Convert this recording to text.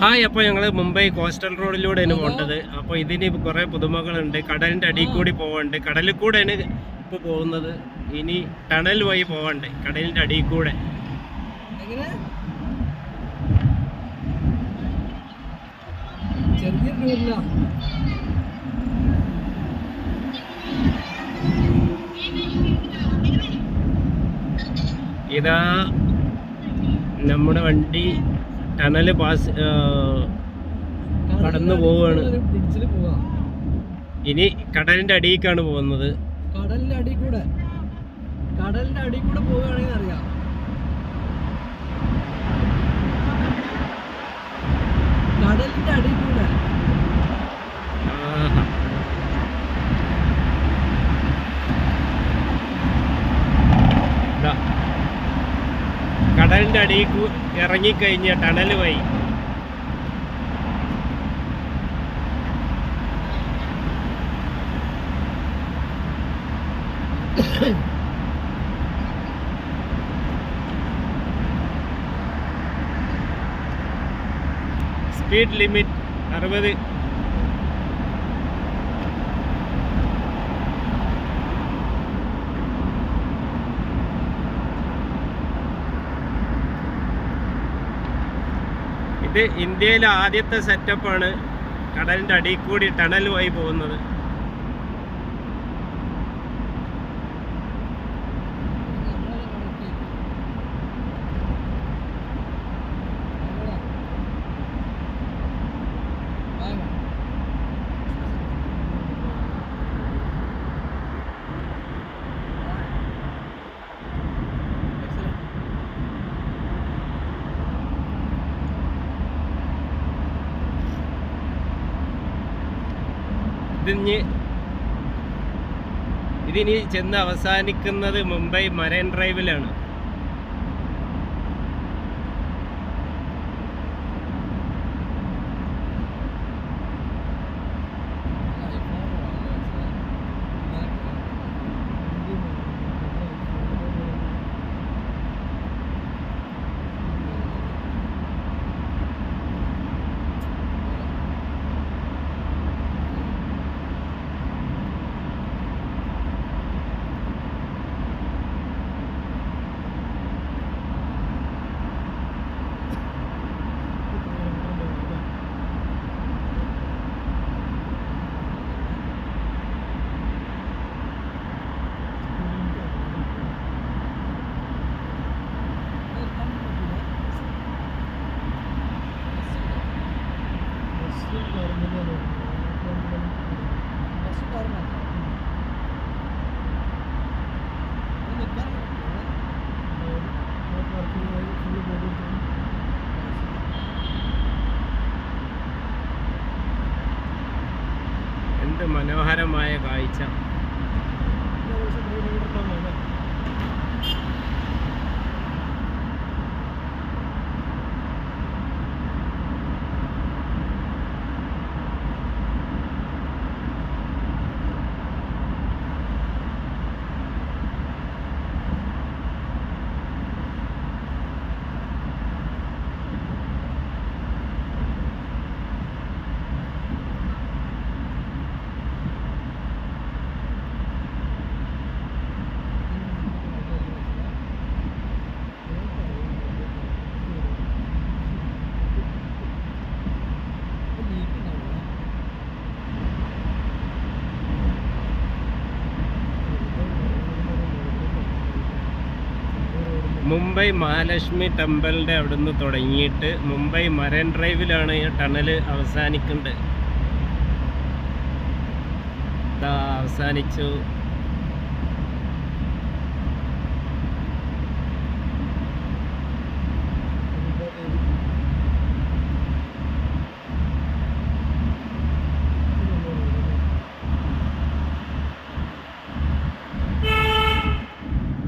Hi അപ്പോൾ ഞങ്ങൾ Mumbai coastal റോഡിലൂടെയാണ് പോകേണ്ടത് അപ്പോൾ ഇതിന് കുറേ പുതുമകളുണ്ട്. കടലിന്റെ അടിയിൽ കൂടി പോകാനുണ്ട് കടലിൽ കൂടെയാണ് ഇപ്പോൾ പോകുന്നത്. ഇനി ടണൽ വഴി പോകാനുണ്ട് കടലിന്റെ അടിയിൽ കൂടെ. ഇതാ നമ്മുടെ വണ്ടി ടണൽ പാസ് കടന്നു പോവാണ്. ബ്രിഡ്ജിൽ പോവാ ഇനി കടലിന്റെ അടിയിലേക്കാണ് പോകുന്നത്. കടലിന്റെ അടി കൂടെ കടലിന്റെ അടി കൂടെ പോവുകയാണെങ്കിൽ അറിയാം. കടലിന്റെ അടി കൂടെ കടലിന്റെ അടിയിൽ ഇറങ്ങിക്കഴിഞ്ഞ ടണൽ വഴി. സ്പീഡ് ലിമിറ്റ് അറുപത്. ഇത് ഇന്ത്യയിലെ ആദ്യത്തെ സെറ്റപ്പാണ് കടലിന്റെ അടിയിൽ കൂടി ടണൽ പോയി പോകുന്നത്. ഇതിഞ്ഞ് ഇതിനി ചെന്ന് അവസാനിക്കുന്നത് മുംബൈ മറൈൻ ഡ്രൈവിലാണ്. മനോഹരമായ കാഴ്ച. മുംബൈ മഹാലക്ഷ്മി ടെമ്പിളിന്റെ അവിടുന്ന് തുടങ്ങിയിട്ട് മുംബൈ മരൻ ഡ്രൈവിലാണ് ഈ ടണൽ അവസാനിക്കുന്നത്. അവസാനിച്ചു.